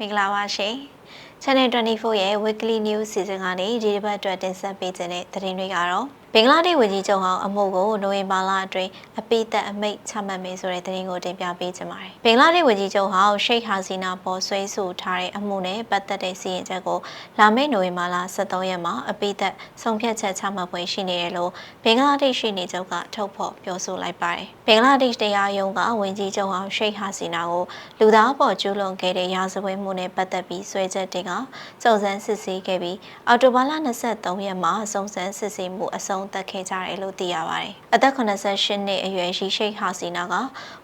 မင်္ဂလာပါရှင် Channel 24ရဲ့ Weekly News Season ကနေဒီတစ်ပတ်အတွက်တင်ဆက်ပေးခြင်းတဲ့သတင်းတွေကတော့ဘင်္ဂလားဒေ့ရှ်ဝန်ကြီးချုပ်ဟောင်းအမှုကိုနိုဝင်ဘာလအတွင်းအပိသက်အမိတ်ချမှတ်မယ်ဆိုတဲ့သတင်းကိုတင်ပြပေးချင်ပါတယ်။ဘင်္ဂလားဒေ့ရှ်ဝန်ကြီးချုပ်ဟောင်းရှိတ်ဟာစီနာပေါ်ဆွေးဆိုထားတဲ့အမှုနဲ့ပတ်သက်တဲ့စီရင်ချက်ကိုလာမယ့်နိုဝင်ဘာလ23ရက်မှာအပိသက်ဆုံးဖြတ်ချက်ချမှတ်ပွဲရှိနေတယ်လို့ဘင်္ဂလားဒေ့ရှ်ရှိနေချုပ်ကထုတ်ဖော်ပြောဆိုလိုက်ပါတယ်။ဘင်္ဂလားဒေ့ရှ်တရားရုံးကဝန်ကြီးချုပ်ဟောင်းရှိတ်ဟာစီနာကိုလူသားပေါ်ကျူးလွန်ခဲ့တဲ့ရာဇဝတ်မှုနဲ့ပတ်သက်ပြီးဆွဲချက်တင်ကစုံစမ်းစစ်ဆေးခဲ့ပြီးအော်တိုဘာလ23ရက်မှာစုံစမ်းစစ်ဆေးမှုအဆုံးဆုံးသက်ခဲ့ကြတယ်လို့သိရပါတယ်။အသက်88နှစ်အရွယ်ရှိရှိတ်ဟာစီနာက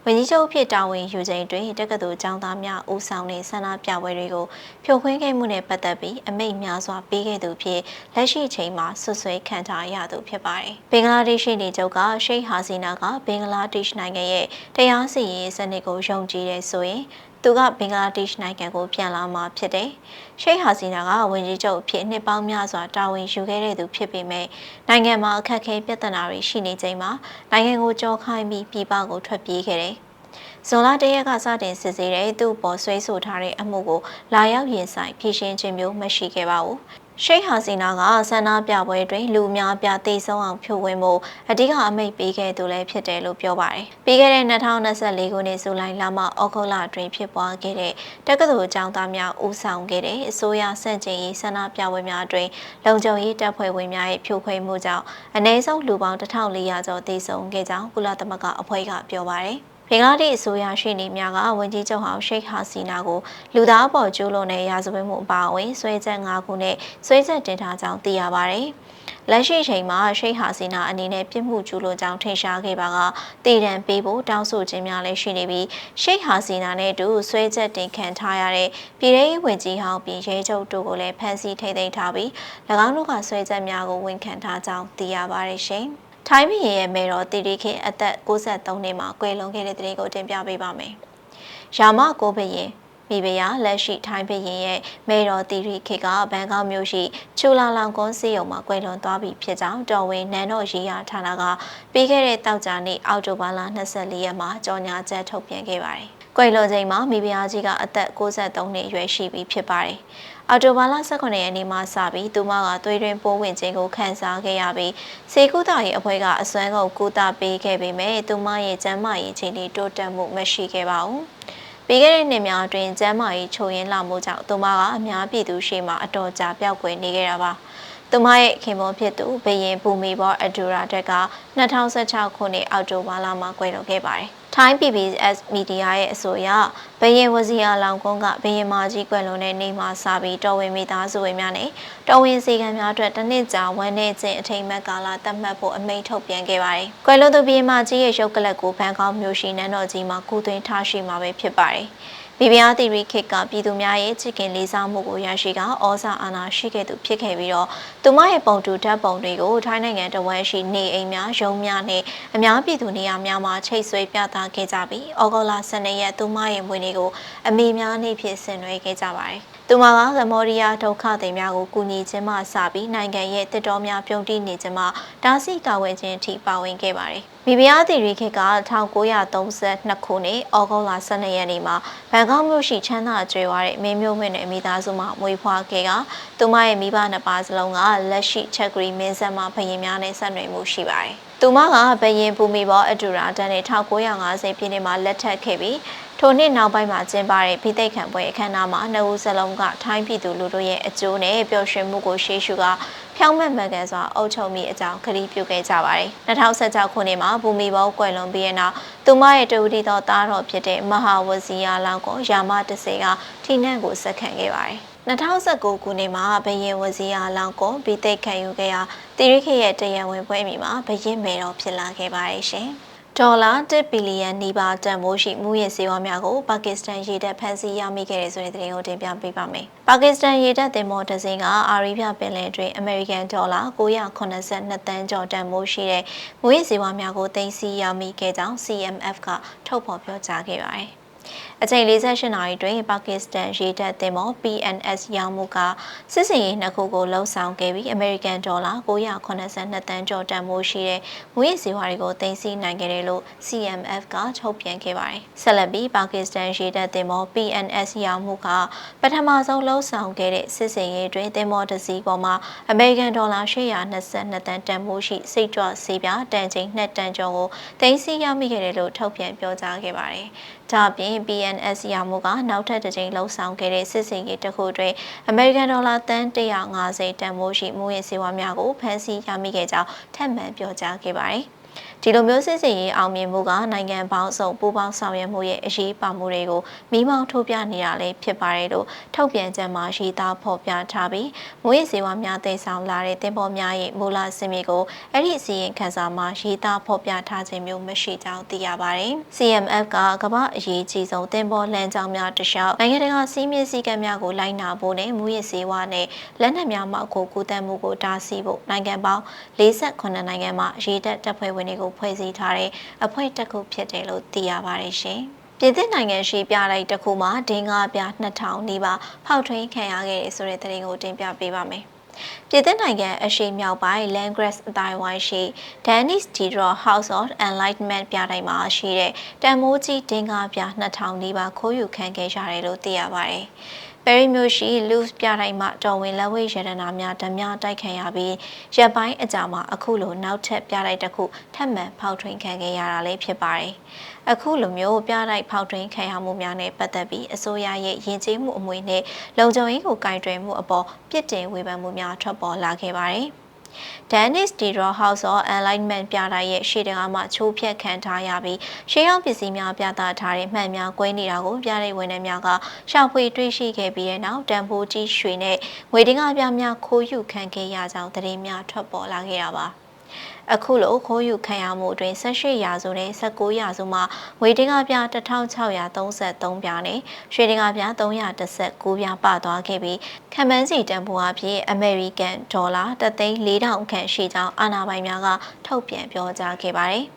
ဝန်ကြီးချုပ်ဖြစ်တာဝန်ယူချိန်တွင်တက္ကသိုလ်ကျောင်းသားများဦးဆောင်တဲ့ဆန္ဒပြပွဲတွေကိုဖြိုခွင်းခဲ့မှုနဲ့ပတ်သက်ပြီးအမိန့်များစွာပေးခဲ့သူဖြစ်လက်ရှိချိန်မှာဆွဆွဲခံထားရသူဖြစ်ပါတယ်။ဘင်္ဂလားဒေ့ရှ်နေချုပ်ကရှိတ်ဟာစီနာကဘင်္ဂလားဒေ့ရှ်နိုင်ငံရဲ့တရားစီရင်စနစ်ကိုယုံကြည်တဲ့ဆိုရင် သူကဘင်္ဂလားဒေ့ရှ်နိုင်ငံကိုပြန်လာမှာဖြစ်တယ်။ရှိတ်ဟာစီနာကဝန်ကြီးချုပ်အဖြစ်နှစ်ပေါင်းများစွာတာဝန်ယူခဲ့တဲ့သူဖြစ်ပေမဲ့နိုင်ငံမှာအခက်အခဲပြဿနာတွေရှိနေချိန်မှာနိုင်ငံကိုကြောခိုင်းပြီးပြည်ပကိုထွက်ပြေးခဲ့တယ်။ဇွန်လတရက်ကစတင်စစ်ဆေးတဲ့သူ့ပေါ်ဆွဲဆိုထားတဲ့အမှုကိုလာရောက်ရင်ဆိုင်ဖြေရှင်းခြင်းမျိုးမရှိခဲ့ပါဘူး ရှိတ်ဟာစီနာကဆန္ဒပြပွဲတွင်လူများပြတေဆုံးအောင်ဖြိုဝင်မှုအဓိကအမိတ်ပေးခဲ့သူလည်းဖြစ်တယ်လို့ပြောပါတယ်။ပြီးခဲ့တဲ့2024ခုနှစ်ဇူလိုင်လမှဩဂုတ်လအတွင်းဖြစ်ပွားခဲ့တဲ့တက္ကသိုလ်ကျောင်းသားများဦးဆောင်ခဲ့တဲ့အစိုးရဆန့်ကျင်ရေးဆန္ဒပြပွဲများအတွင်းလုံခြုံရေးတပ်ဖွဲ့ဝင်များရဲ့ဖြိုခွဲမှုကြောင့်အနည်းဆုံးလူပေါင်း1400ကျော်သေဆုံးခဲ့ကြောင်းကုလသမဂ္ဂအဖွဲ့ကပြောပါတယ်။ ဘင်္ဂလားဒေ့ရှ်အစိုးရရှိနေများကဝန်ကြီးချုပ်ဟောင်းရှိတ်ဟာစီနာကိုလူသားပေါ်ကျူးလွန်တဲ့ရာဇဝတ်မှုအပါအဝင်ဆွဲချက်၅ခုနဲ့ဆွဲချက်တင်ထားကြောင်းသိရပါတယ်။လက်ရှိချိန်မှာရှိတ်ဟာစီနာအနေနဲ့ပြစ်မှုကျူးလွန်ကြောင်းထင်ရှားခဲ့ပါကတည်တံပေးဖို့တောင်းဆိုခြင်းများလည်းရှိနေပြီးရှိတ်ဟာစီနာနဲ့အတူဆွဲချက်တင်ခံထားရတဲ့ပြည်ထောင်ဝင်ကြီးဟောင်းပြည်ရဲချုပ်တို့ကိုလည်းဖမ်းဆီးထိန်းသိမ်းထားပြီး၎င်းတို့ကဆွဲချက်များကိုဝန်ခံထားကြောင်းသိရပါတယ်ရှင်။ ထိုင်းပြည်ရဲ့မေတော်တီတီခင်အသက်63နှစ်မှာကွယ်လွန်ခဲ့တဲ့တဲ့ကိုတင်ပြပေးပါမယ်။ရာမကိုဘရင်မိဖုရားလက်ရှိထိုင်းဘရင်ရဲ့မေတော်တီရီခေကဘန်ကောက်မြို့ရှိချူလာလောင်ကွန်းစီယုံမှာကွယ်လွန်သွားပြီဖြစ်ကြောင်းတော်ဝင်နန်းတော်ရေးရာဌာနကပြီးခဲ့တဲ့တောက်ကြနေ့အောက်တိုဘာလ24ရက်မှာကြော်ညာချက်ထုတ်ပြန်ခဲ့ပါတယ်။ကွယ်လွန်ချိန်မှာမိဖုရားကြီးကအသက်63နှစ်အရွယ်ရှိပြီဖြစ်ပါတယ်။ အော်တိုဘာလ18ရက်နေ့မှစပြီးသူမကသွေးတွင်းပိုးဝင်ခြင်းကိုခံစားခဲ့ရပြီးစေကုသရေးအဖွဲ့ကအစွမ်းကုန်ကုသပေးခဲ့ပေမဲ့သူမရဲ့ကျန်းမာရေးအခြေအနေတိုးတက်မှုမရှိခဲ့ပါဘူး။ပြီးခဲ့တဲ့နှစ်များအတွင်းကျန်းမာရေးချို့ယွင်းလာမှုကြောင့်သူမကအများပြည်သူရှေ့မှာအတော်ကြာပျောက်ကွယ်နေခဲ့တာပါ။သူမရဲ့ခင်ပွန်းဖြစ်သူဘယင်ဘူမီဘောအဒူရာတက်က2016ခုနှစ်အောက်တိုဘာလမှာကွယ်လွန်ခဲ့ပါတယ်။ ထိုင်း PBS မီဒီယာရဲ့အဆိုအရဘယင်ဝစီယာလောင်ကွန်းကဘယင်မာကြီးကွယ်လွန်တဲ့နေ့မှာစပြီးတော်ဝင်မိသားစုဝင်များနဲ့တော်ဝင်စီကံများအတွက်တစ်နှစ်ကြာဝန်နေခြင်းအထိမ်းအမှတ်ကာလသတ်မှတ်ဖို့အမိန့်ထုတ်ပြန်ခဲ့ပါတယ်။ကွယ်လွန်သူဘယင်မာကြီးရဲ့ရုပ်ကလပ်ကိုဘန်ကောက်မြို့ရှိနန်းတော်ကြီးမှာကုသွင်းထားရှိမှာပဲဖြစ်ပါတယ်။ ဘီဘီယာတီရီခေတ်ကပြည်သူများရဲ့ချစ်ခင်လေးစားမှုကိုရရှိကဩဇာအာဏာရှိခဲ့သူဖြစ်ခဲ့ပြီးတော့သူမရဲ့ပုံတူဓာတ်ပုံတွေကိုထိုင်းနိုင်ငံတဝက်ရှိနေအိမ်များရုံးများနဲ့အများပြည်သူနေရာများမှာချိတ်ဆွဲပြသခဲ့ကြပြီးဩဂုတ်လ12ရက်သူမရဲ့မွေးနေ့ကိုအမိများနေ့ဖြစ်ဆင်နွှဲခဲ့ကြပါတယ်။ သူမကသမောရီယာဒုက္ခသည်များကိုကူညီခြင်းမှစပြီးနိုင်ငံရဲ့တစ်တော်များပြုံးတိနေခြင်းမှတားဆီးတာဝန်ခြင်းအထိပါဝင်ခဲ့ပါတယ်။ဘီဘီယာတီရီခေတ်က1932ခုနှစ်ဩဂုတ်လ12ရက်နေ့မှာဘန်ကောက်မြို့ရှိချမ်းသာကျွေးသွားတဲ့မင်းမျိုးဝင်းနဲ့မိသားစုမှမွေးဖွားခဲ့ကသူမရဲ့မိဘနှစ်ပါးစလုံးကလက်ရှိချက်ဂရီမင်းဆက်မှဘရင်များနဲ့ဆက်နွယ်မှုရှိပါတယ်။သူမကဘရင်ပူမီဘောအဒူရာတန်းနဲ့1950ပြည့်နှစ်မှာလက်ထပ်ခဲ့ပြီး ထိုနှစ်နောက်ပိုင်းမှာကျင်းပတဲ့ဖိသိက်ခံပွဲအခမ်းအနားမှာနှစ်ဦးစလုံးကထိုင်းပြည်သူလူတို့ရဲ့အကျိုးနဲ့ပျော်ရွှင်မှုကိုရှေးရှုကဖြောင်းမက်မှန်ကန်စွာအုပ်ချုပ်မိအကြောင်းခရီးပြုခဲ့ကြပါတယ်။2016ခုနှစ်မှာဘူမီဘောကွယ်လွန်ပြီးတဲ့နောက်သူမရဲ့တူတီတော်သားတော်ဖြစ်တဲ့မဟာဝစီယာလောင်ကိုယာမတစေကထိနှံ့ကိုဆက်ခံခဲ့ပါတယ်။2019ခုနှစ်မှာဘယင်ဝစီယာလောင်ကိုဘီသိက်ခံယူခဲ့ရာတိရိခေရဲ့တရံဝင်ပွဲမိမှာဘယင်မယ်တော်ဖြစ်လာခဲ့ပါတယ်ရှင်။ ဒေါ်လာ1ဘီလီယံနီးပါးတန်ဖိုးရှိမူရစေဝါများကိုပါကစ္စတန်ရေတပ်ဖမ်းဆီးရမိခဲ့တဲ့ဆိုတဲ့သတင်းကိုတင်ပြပေးပါမယ်။ပါကစ္စတန်ရေတပ်သင်္ဘောတစ်စင်းကအာရီဗျပင်လယ်တွင်အမေရိကန်ဒေါ်လာ982တန်းကျော်တန်ဖိုးရှိတဲ့မူရစေဝါများကိုတင်စီရမိခဲ့ကြောင်း CMF ကထုတ်ဖော်ပြောကြားခဲ့ပါတယ်။ အချိန်48နာရီတွင်ပါကစ္စတန်ရေတပ်သင်္ဘော PNS ရောင်းမှုကစစ်စင်ရေးနှစ်ခုကိုလှုပ်ဆောင်ခဲ့ပြီးအမေရိကန်ဒေါ်လာ982တန်းကျော်တန်ဖိုးရှိတဲ့ငွေစည်းဝါးတွေကိုတင်စီနိုင်ခဲ့တယ်လို့ CMF ကထုတ်ပြန်ခဲ့ပါတယ်။ဆက်လက်ပြီးပါကစ္စတန်ရေတပ်သင်္ဘော PNS ရောင်းမှုကပထမဆုံးလှုပ်ဆောင်ခဲ့တဲ့စစ်စင်ရေးတွင်သင်္ဘောတစ်စီးပေါ်မှာအမေရိကန်ဒေါ်လာ822တန်းတန်ဖိုးရှိစိတ်ကြွဆေးပြားတန်ချိန်2တန်ကျော်ကိုတင်စီရမိခဲ့တယ်လို့ထုတ်ပြန်ပြောကြားခဲ့ပါတယ်။ဒါ့အပြင် PNS ရမှုကနောက်ထပ်တစ်ကြိမ်လှုံ့ဆော်ခဲ့တဲ့စစ်စင်ရေးတစ်ခုတွင်အမေရိကန်ဒေါ်လာတန်150တန်ဖိုးရှိမူရစေဝါများကိုဖမ်းဆီးရမိခဲ့ကြောင်းထပ်မံပြောကြားခဲ့ပါတယ်။ ဒီလိုမျိုးစစ်စင်ရေးအောင်မြင်မှုကနိုင်ငံပေါင်းစုံပူးပေါင်းဆောင်ရွက်မှုရဲ့အရေးပါမှုတွေကိုမိမောင်းထိုးပြနေတာလည်းဖြစ်ပါတယ်လို့ထုတ်ပြန်ချက်မှာရေးသားဖော်ပြထားပြီးမွေးစေဝါများတည်ဆောင်လာတဲ့တင်ပေါ်များရဲ့မူလစင်မြေကိုအဲ့ဒီစီရင်ခန်းစာမှာရေးသားဖော်ပြထားခြင်းမျိုးမရှိကြောင်းသိရပါတယ်။ CMF ကကမ္ဘာအရေးကြီးဆုံးတင်ပေါ်လမ်းကြောင်းများတခြားနိုင်ငံတကာစီးမြင့်စည်းကမ်းများကိုလိုက်နာဖို့နဲ့မူရစေဝါနဲ့လက်နက်များမှကိုကူတန်းမှုကိုတားဆီးဖို့နိုင်ငံပေါင်း48နိုင်ငံမှရေးတပ်တပ်ဖွဲ့ဝင်တွေကိုဖွဲ့စည်းထားတဲ့အဖွဲ့တစ်ခုဖြစ်တယ်လို့သိရပါတယ်ရှင်။ပြည်သစ်နိုင်ငံရှိပြလိုက်တစ်ခုမှာဒင်းကားပြ2000နီးပါးဖောက်ထွင်းခံရခဲ့တဲ့ဆိုတဲ့သတင်းကိုတင်ပြပေးပါမယ်။ပြည်သစ်နိုင်ငံအရှေ့မြောက်ပိုင်း Landgrass အတိုင်းဝိုင်းရှိ Dennis Diderot House of Enlightenment ပြတိုင်းမှာရှိတဲ့တန်မိုးကြီးဒင်းကားပြ2000နီးပါးခိုးယူခံခဲ့ရတယ်လို့သိရပါတယ်။ ပဲရီမျိုးရှိလူးပြတိုင်းမှာတော်ဝင်လက်ဝဲရတနာများဓမြတိုက်ခံရပြီးရပ်ပိုင်းအကြာမှာအခုလိုနောက်ထပ်ပြတိုက်တစ်ခုထပ်မံဖောက်ထွင်းခံခဲ့ရတာလည်းဖြစ်ပါတယ်။အခုလိုမျိုးပြတိုက်ဖောက်ထွင်းခံရမှုများနဲ့ပတ်သက်ပြီးအစိုးရရဲ့ယဉ်ကျေးမှုအမွေနဲ့လုံခြုံရေးကိုကင်တွယ်မှုအပေါ်ပြစ်တင်ဝေဖန်မှုများထွက်ပေါ်လာခဲ့ပါတယ်။ Dennis Diderot House of Enlightenment ပြတာရဲ့ရှေ့တကားမှာချိုးဖျက်ခံထားရပြီးရှေးဟောင်းပစ္စည်းများပြသထားတဲ့မှန်များကွဲနေတာကိုပြတဲ့ဝန်ထမ်းများကရှာဖွေတွေ့ရှိခဲ့ပြီးတဲ့နောက်တန်ဖိုးကြီးရွှေနဲ့ငွေတင်းကားပြများခိုးယူခံခဲ့ရကြောင်းသတင်းများထွက်ပေါ်လာခဲ့တာပါ။ အခုလိုခိုးယူခံရမှုအတွင်း18ရာစုနဲ့19ရာစုမှာငွေတင်းကားပြ1633ပြားနဲ့ရွှေတင်းကားပြ319ပြားပသွားခဲ့ပြီးခံမှန်းစီတန်ဖိုးအဖြစ်အမေရိကန်ဒေါ်လာ3,400ခန့်ရှိကြောင်းအာဏာပိုင်များကထုတ်ပြန်ပြောကြားခဲ့ပါတယ်။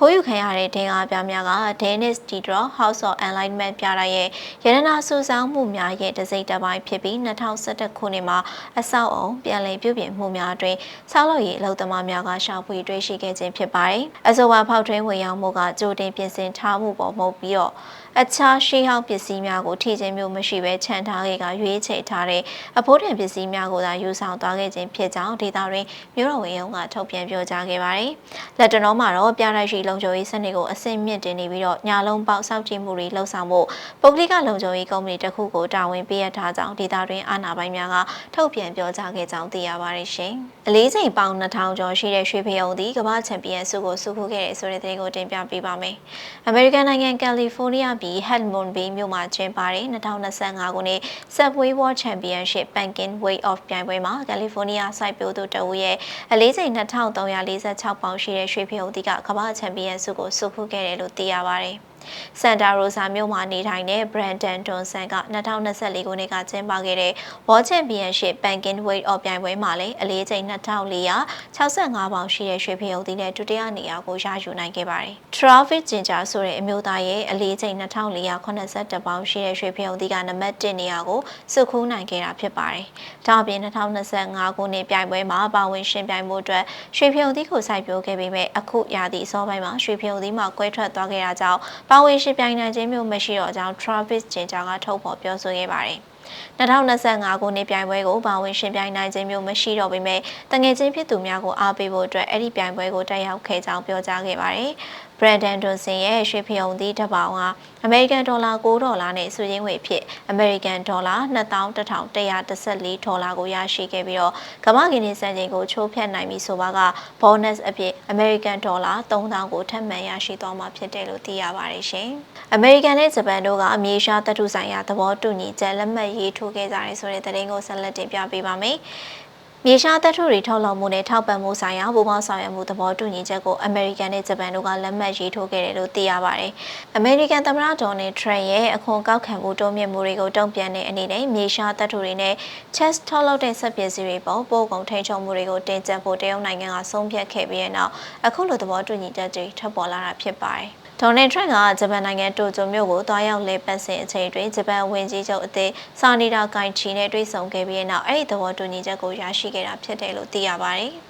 ခိုးယူခံရတဲ့ဒင်အားပြများက Dennis Diderot House of Enlightenment ပြရရဲ့ရတနာစုဆောင်မှုများရဲ့တစိမ့်တစ်ပိုင်းဖြစ်ပြီး2011ခုနှစ်မှာအဆောက်အုံပြန်လည်ပြုပြင်မှုများအတွင်းဆောက်လုပ်ရေးအလုပ်သမားများကရှာဖွေတွေ့ရှိခဲ့ခြင်းဖြစ်ပါတယ်။အဆိုပါဖောက်ထွင်းဝင်ရောက်မှုကကြိုတင်ပြင်ဆင်ထားမှုပေါ်မဟုတ်ပြီးတော့အခြားရှေးဟောင်းပစ္စည်းများကိုထိခြင်းမျိုးမရှိဘဲခြံထားခဲ့ကရွေးချယ်ထားတဲ့အဖိုးထံပစ္စည်းများကိုသာယူဆောင်သွားခဲ့ခြင်းဖြစ်ကြောင်းဒေတာတွင်မြို့တော်ဝန်ရုံးကထုတ်ပြန်ပြောကြားခဲ့ပါတယ်။လက်တနောမှာတော့ပြတိုက်ရှိလုံခြုံရေးစနစ်ကိုအဆင့်မြင့်တင်နေပြီးတော့ညာလုံးပေါက်စောက်ကြည့်မှုတွေလှုပ်ဆောင်မှုပုဂ္ဂလိကလုံခြုံရေးကုမ္ပဏီတစ်ခုကိုတာဝန်ပေးရထားကြောင်းဒေတာတွင်အာဏာပိုင်များကထုတ်ပြန်ပြောကြားခဲ့ကြောင်းသိရပါတယ်ရှင်။အလေးချိန်ပေါင်2000ကျော်ရှိတဲ့ရွှေဖယုံသည်ကမ္ဘာချန်ပီယံဆုကိုဆုခူးခဲ့တဲ့ဆိုတဲ့သတင်းကိုတင်ပြပေးပါမယ်။အမေရိကန်နိုင်ငံကယ်လီဖိုးနီးယားပြည် Hedmond Bay မြို့မှာကျင်းပတဲ့2025ခုနှစ် Subway World Championship Banking Weight of ပြိုင်ပွဲမှာကယ်လီဖိုးနီးယားစိုက်ပျိုးသူတအုပ်ရဲ့အလေးချိန်2346ပေါင်ရှိတဲ့ရွှေဖယုံတီကကမ္ဘာချန်ပီယံဆုကိုဆုခူးခဲ့တယ်လို့သိရပါတယ်။ စန်တာရိုဆာမြို့မှာနေထိုင်တဲ့ Brandon Johnson က2024ခုနှစ်ကကျင်းပခဲ့တဲ့ World Championship Banking Weight အော်ပြိုင်ပွဲမှာလည်းအလေးချိန်2465ပေါင်ရှိတဲ့ရွှေဖရုံသီးနဲ့ဒုတိယနေရာကိုရယူနိုင်ခဲ့ပါတယ်။ Travis Ginger ဆိုတဲ့အမျိုးသားရဲ့အလေးချိန်2482ပေါင်ရှိတဲ့ရွှေဖရုံသီးကနံပါတ်1နေရာကိုစုခူးနိုင်ခဲ့တာဖြစ်ပါတယ်။ဒါ့အပြင်2025ခုနှစ်ပြိုင်ပွဲမှာပါဝင်ရှင်ပြိုင်မှုအတွက်ရွှေဖရုံသီးကိုစိုက်ပျိုးခဲ့ပေမဲ့အခုရာသီအစောပိုင်းမှာရွှေဖရုံသီးမှာကွဲထွက်သွားခဲ့တာကြောင့်ပါဝင်ရှင်ပြိုင်နိုင်ခြင်းမျိုးမရှိတော့ကြောင်း Travis Ginger ကထုတ်ဖော်ပြောဆိုခဲ့ပါတယ်။2025ခုနှစ်ပြိုင်ပွဲကိုပါဝင်ရှင်ပြိုင်နိုင်ခြင်းမျိုးမရှိတော့ပေမဲ့တငယ်ချင်းဖြစ်သူများကိုအားပေးဖို့အတွက်အဲ့ဒီပြိုင်ပွဲကိုတက်ရောက်ခဲ့ကြောင်းပြောကြားခဲ့ပါတယ်။ Brandon Johnson ရဲ့ရွှေဖျုံသီးတစ်ပေါင်ဟာအမေရိကန်ဒေါ်လာ9ဒေါ်လာနဲ့စုရင်းငွေဖြစ်အမေရိကန်ဒေါ်လာ2114ဒေါ်လာကိုရရှိခဲ့ပြီးတော့ကမ္ဘာ့ဂင်းနီစံချိန်ကိုချိုးဖျက်နိုင်ပြီဆိုပါက bonus အဖြစ်အမေရိကန်ဒေါ်လာ3000ကိုထပ်မံရရှိသွားမှာဖြစ်တယ်လို့သိရပါတယ်ရှင်။အမေရိကန်နဲ့ဂျပန်တို့ကအမြေရှားတပ်ထုဆိုင်ရာသဘောတူညီချက်လက်မှတ်ရေးထိုးခဲ့ကြတယ်ဆိုတဲ့သတင်းကိုဆက်လက်တင်ပြပေးပါမယ်။ မြေရှားတပ်ထုတွေထုတ်လုပ်မှုနဲ့ထောက်ပံ့မှုဆိုင်ရာပူးပေါင်းဆောင်ရွက်မှုသဘောတူညီချက်ကိုအမေရိကန်နဲ့ဂျပန်တို့ကလက်မှတ်ရေးထိုးခဲ့တယ်လို့သိရပါတယ်။အမေရိကန်သမ္မတဒေါ်နယ်ထရန့်ရဲ့အခွန်ကောက်ခံမှုတိုးမြင့်မှုတွေကိုတုံ့ပြန်တဲ့အနေနဲ့မြေရှားတပ်ထုတွေနဲ့ chess ထုတ်လုပ်တဲ့စက်ပစ္စည်းတွေပေါ်ပို့ကုန်ထိန်းချုပ်မှုတွေကိုတင်ကျပ်ဖို့တရုတ်နိုင်ငံကဆုံးဖြတ်ခဲ့ပြီးတဲ့နောက်အခုလိုသဘောတူညီချက်တွေထွက်ပေါ်လာတာဖြစ်ပါတယ်။ ဒေါ်နယ်ထရန့်ကဂျပန်နိုင်ငံတိုကျိုမြို့ကိုတွားရောက်လဲပတ်စဉ်အချိန်တွင်ဂျပန်ဝန်ကြီးချုပ်အသစ်စာနီတာကိုင်ချီနဲ့တွေ့ဆုံခဲ့ပြီးနောက်အဲ့ဒီသဘောတူညီချက်ကိုရရှိခဲ့တာဖြစ်တယ်လို့သိရပါတယ်။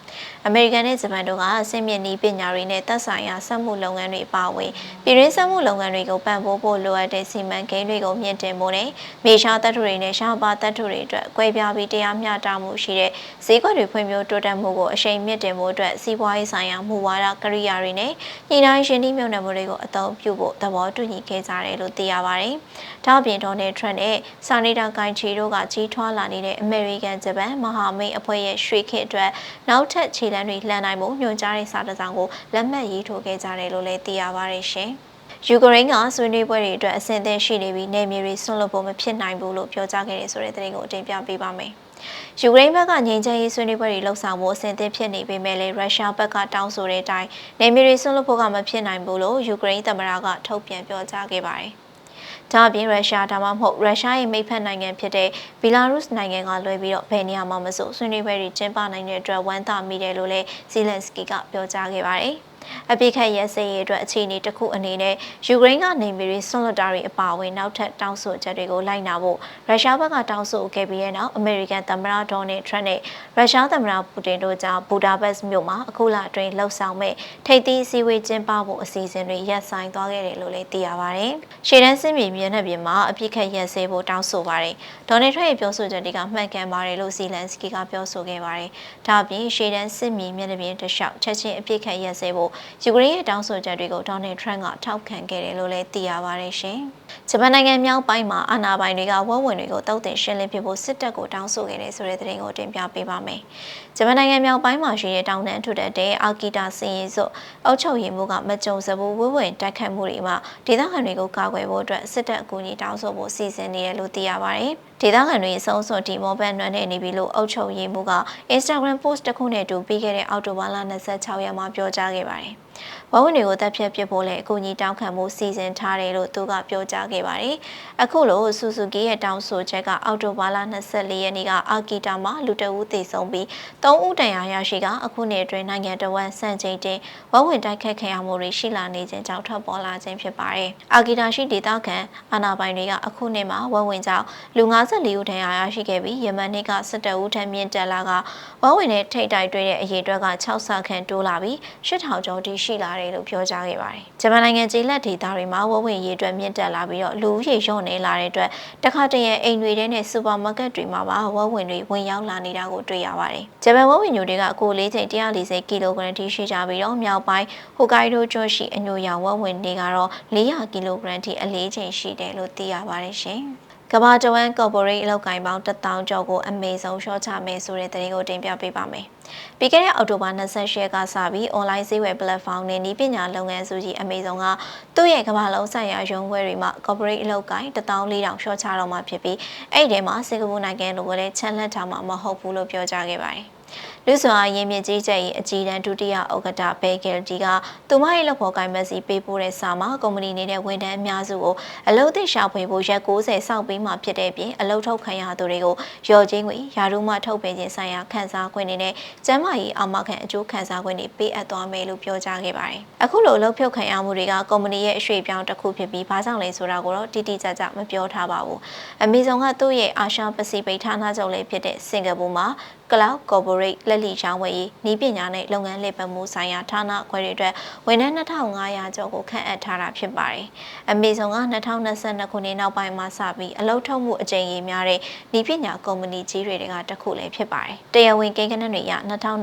အမေရိကန်နဲ့ဂျပန်တို့ကအဆင့်မြင့်နည်းပညာတွေနဲ့သက်ဆိုင်ရာစက်မှုလုပ်ငန်းတွေပါဝင်ပြည်တွင်းစက်မှုလုပ်ငန်းတွေကိုပံ့ပိုးဖို့လိုအပ်တဲ့စီမံကိန်းတွေကိုမြင့်တင်ဖို့နဲ့မေရှားတပ်ထုတွေနဲ့ရှားပါတပ်ထုတွေအတွက်ကွဲပြားပြီးတရားမျှတမှုရှိတဲ့ဈေးကွက်တွေဖွံ့ဖြိုးတိုးတက်မှုကိုအရှိန်မြင့်တင်ဖို့အတွက်စီးပွားရေးဆိုင်ရာမူဝါဒကရိယာတွေနဲ့ညီနိုင်ရှင်နှီးမြှုပ်နှံမှုတွေကိုအသုံးပြုဖို့သဘောတူညီခဲ့ကြတယ်လို့သိရပါတယ်။ဒါ့အပြင်ဒေါ်နယ်ထရန့်နဲ့ဆာနီတာကိုင်ချီတို့ကကြီးထွားလာနေတဲ့အမေရိကန်ဂျပန်မဟာမိတ်အဖွဲ့ရဲ့ရွှေခေတ်အတွက်နောက်ထပ်ခြေလှမ်းတွေလှမ်းနိုင်မှုညွှန်ကြားတဲ့စာတစ်စောင်ကိုလက်မှတ်ရေးထိုးခဲ့ကြတယ်လို့လည်းသိရပါတယ်ရှင်။ယူကရိန်းကဆွေးနွေးပွဲတွေအတွက်အဆင်သင့်ရှိနေပြီးနေမြေတွေဆွန့်လွတ်ဖို့မဖြစ်နိုင်ဘူးလို့ပြောကြားခဲ့တယ်ဆိုတဲ့သတင်းကိုအတင်ပြပေးပါမယ်။ယူကရိန်းဘက်ကငြိမ်းချမ်းရေးဆွေးနွေးပွဲတွေလှုပ်ဆောင်ဖို့အဆင်သင့်ဖြစ်နေပေမဲ့လည်းရုရှားဘက်ကတောင်းဆိုတဲ့အတိုင်းနေမြေတွေဆွန့်လွတ်ဖို့ကမဖြစ်နိုင်ဘူးလို့ယူကရိန်းသမ္မတကထုတ်ပြန်ပြောကြားခဲ့ပါတယ်။ ဒါအပြင်ရုရှားဒါမှမဟုတ်ရုရှားရဲ့မိတ်ဖက်နိုင်ငံဖြစ်တဲ့ဘီလာရုစ်နိုင်ငံကလွှဲပြီးတော့ဘယ်နေရာမှမဆိုဆွေးနွေးပွဲတွေကျင်းပနိုင်တဲ့အတွက်ဝမ်းသာမိတယ်လို့လည်းဇီလန်စကီကပြောကြားခဲ့ပါတယ်။ အပိခတ်ရဲစရေးအတွက်အခြေအနေတစ်ခုအနေနဲ့ယူကရိန်းကနေမီတွေဆွန့်လွတ်တာတွေအပါအဝင်နောက်ထပ်တောင်းဆိုချက်တွေကိုလိုက်နာဖို့ရုရှားဘက်ကတောင်းဆိုခဲ့ပြီးတဲ့နောက်အမေရိကန်သမ္မတဒေါ်နယ်ထရန့်နဲ့ရုရှားသမ္မတပူတင်တို့ကြားဘူဒါဘက်စ်မြို့မှာအခုလအတွင်းလှုပ်ဆောင်မဲ့ထိပ်သီးအစည်းအဝေးကျင်းပဖို့အစီအစဉ်တွေရပ်ဆိုင်းသွားခဲ့တယ်လို့လည်းသိရပါတယ်။ရှေ့တန်းစစ်မြေမျက်နှာပြင်မှာအပိခတ်ရဲစရေးဖို့တောင်းဆိုပါတယ်။ဒေါ်နယ်ထရန့်ရဲ့ပြောဆိုချက်တွေကမှန်ကန်ပါတယ်လို့ဇီလန်စကီကပြောဆိုခဲ့ပါတယ်။ဒါ့အပြင်ရှေ့တန်းစစ်မြေမျက်နှာပြင်တစ်လျှောက်ချက်ချင်းအပိခတ်ရဲစရေးဖို့ယူကရိန်းရဲ့တောင်းဆိုချက်တွေကိုဒေါ်နယ်ထရန့်ကထောက်ခံခဲ့တယ်လို့လည်းသိရပါတယ်ရှင်။ဂျပန်နိုင်ငံမြောက်ပိုင်းမှာအာဏာပိုင်တွေကဝက်ဝင်တွေကိုတုတ်တင်ရှင်းလင်းပြဖို့စစ်တပ်ကိုတောင်းဆိုခဲ့တယ်ဆိုတဲ့သတင်းကိုတင်ပြပေးပါမယ်။ ဂျပန်နိုင်ငံမြောက်ပိုင်းမှာရှိတဲ့တောင်တန်းထွတ်တဲ့အာကီတာစင်ရီစုအုပ်ချုပ်ရေးမှုကမကြုံစဘူးဝဝဝင်တိုက်ခတ်မှုတွေမှာဒေသခံတွေကိုကာကွယ်ဖို့အတွက်စစ်တပ်အကူအညီတောင်းဆိုဖို့စီစဉ်နေတယ်လို့သိရပါတယ်။ဒေသခံတွေအဆုံးစွန်ဒီမောဘန်နွမ်းနေနေပြီလို့အုပ်ချုပ်ရေးမှုက Instagram post တစ်ခုနဲ့တူပြီးခဲ့တဲ့အောက်တိုဘာလ26ရက်မှာပြောကြားခဲ့ပါတယ်။ ဝဝတွေကိုတပ်ဖြတ်ပစ်ဖို့လည်းအကူအညီတောင်းခံမှုစီစဉ်ထားတယ်လို့သူကပြောကြားခဲ့ပါတယ်။အခုလိုဆူဇူကီရဲ့တောင်းဆိုချက်ကအော်တိုဘာလ24ရက်နေ့ကအာကီတာမှာလူတအူးသေဆုံးပြီး3ဦးတန်ရာရရှိကအခုနှစ်အတွင်းနိုင်ငံတော်ဝန်စံချိန်တင်ဝဝတိုက်ခတ်ခံရမှုတွေရှိလာနေခြင်းကြောင့်ထွက်ပေါ်လာခြင်းဖြစ်ပါတယ်။အာကီတာရှိဒေသခံအာဏာပိုင်တွေကအခုနှစ်မှာဝဝကြောင့်လူ54ဦးတန်ရာရရှိခဲ့ပြီးယမန်နေ့က17ဦးထပ်မြင့်တက်လာကဝဝနဲ့ထိတ်တိုက်တွေ့တဲ့အရေးအတွက်က6ဆခန့်တိုးလာပြီး8000ကျော်တိရှိလာတယ်လို့ပြောကြားခဲ့ပါတယ်။ဂျပန်နိုင်ငံကျေးလက်ဒေသတွေမှာဝဝင်ရေးအတွက်မြင့်တက်လာပြီးတော့လူဦးရေလျော့နေလာတဲ့အတွက်တခါတရံအိမ်တွေထဲနဲ့စူပါမားကတ်တွေမှာပါဝဝင်တွေဝင်ရောက်လာနေတာကိုတွေ့ရပါတယ်။ဂျပန်ဝဝင်ညိုတွေကကိုလေးချိန်140ကီလိုဂရမ်ထိရှိကြပြီးတော့မြောက်ပိုင်းဟိုကိုင်ဒိုကျွန်းရှိအညိုရောင်ဝဝင်တွေကတော့400ကီလိုဂရမ်ထိအလေးချိန်ရှိတယ်လို့သိရပါတယ်ရှင်။ ကမ္ဘာတဝန်း corporate အလုပ်ကိုင်ပေါင်း1000ကျော်ကိုအမေဆုံးရှော့ချမယ်ဆိုတဲ့သတင်းကိုတင်ပြပေးပါမယ်။ပြီးခဲ့တဲ့အောက်တိုဘာ28ရက်ကစပြီး online ဈေးဝယ် platform နဲ့ဤပညာလုပ်ငန်းစုကြီးအမေဆုံးကသူ့ရဲ့ကမ္ဘာလုံးဆိုင်ရာရုံးခွဲတွေမှာ corporate အလုပ်ကိုင်14000ရှော့ချတော့မှာဖြစ်ပြီးအဲ့ဒီထဲမှာစင်ကာပူနိုင်ငံလိုလည်းချန်လက်ထားမှာမဟုတ်ဘူးလို့ပြောကြားခဲ့ပါတယ်။ လူစွာရင်းမြစ်ကြီးချက်၏အကြီးတန်းဒုတိယဥက္ကဋ္ဌဘေဂယ်တီကသူမရဲ့လက်ဖော်ကိုင်မက်စီပေးပို့တဲ့စာမှာကုမ္ပဏီနေတဲ့ဝန်ထမ်းအများစုကိုအလုပ်သစ်ရှာဖွေဖို့ရက်60စောင့်ပေးမှဖြစ်တဲ့ပြင်အလုပ်ထုတ်ခံရသူတွေကိုရော်ချင်းငွေယာရုမှထုတ်ပေးခြင်းဆိုင်ရာခန်းစားခွင့်တွေနဲ့ကျန်းမာရေးအာမခံအကျိုးခံစားခွင့်တွေပေးအပ်သွားမယ်လို့ပြောကြားခဲ့ပါတယ်။အခုလိုအလုပ်ဖြုတ်ခံရမှုတွေကကုမ္ပဏီရဲ့အရွှေ့ပြောင်းတစ်ခုဖြစ်ပြီးဘာကြောင့်လဲဆိုတာကိုတော့တိတိကျကျမပြောထားပါဘူး။အမေဇုံကသူ့ရဲ့အာရှပစိဖိတ်ဌာနချုပ်လေးဖြစ်တဲ့စင်ကာပူမှာ Cloud Corporate လက်လီရောင်းဝယ်ရေးဤပညာနဲ့လုပ်ငန်းလည်ပတ်မှုဆိုင်ရာဌာနခွဲတွေအတွက်ဝန်ထမ်း2500ကျော်ကိုခန့်အပ်ထားတာဖြစ်ပါတယ်။အမေဇုံက2022ခုနှစ်နောက်ပိုင်းမှာစပြီးအလုပ်ထုတ်မှုအကြိမ်ကြီးများတဲ့ဤပညာကုမ္ပဏီကြီးတွေကတခုလည်းဖြစ်ပါတယ်။တရားဝင်ကိန်းဂဏန်းတွေအရ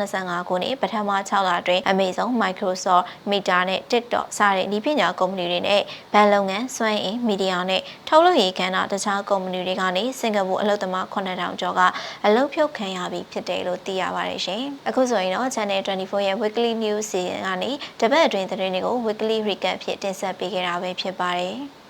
2025ခုနှစ်ပထမ6လအတွင်းအမေဇုံ Microsoft, Meta နဲ့ TikTok စတဲ့ဤပညာကုမ္ပဏီတွေနဲ့ဘဏ်လုပ်ငန်းစွမ်းအင်မီဒီယာနဲ့ထုတ်လုပ်ရေးကဏ္ဍတခြားကုမ္ပဏီတွေကနေစင်ကာပူအလုပ်သမား9000ကျော်ကအလုပ်ဖြုတ်ခံရပြီးဖြစ်တယ်လို့သိရပါတယ်ရှင်။အခုဆိုရင်တော့ Channel 24ရဲ့ Weekly News စီရင်ကနေတပတ်အတွင်းသတင်းတွေကို Weekly Recap ဖြစ်တင်ဆက်ပေးခဲ့တာပဲဖြစ်ပါတယ်။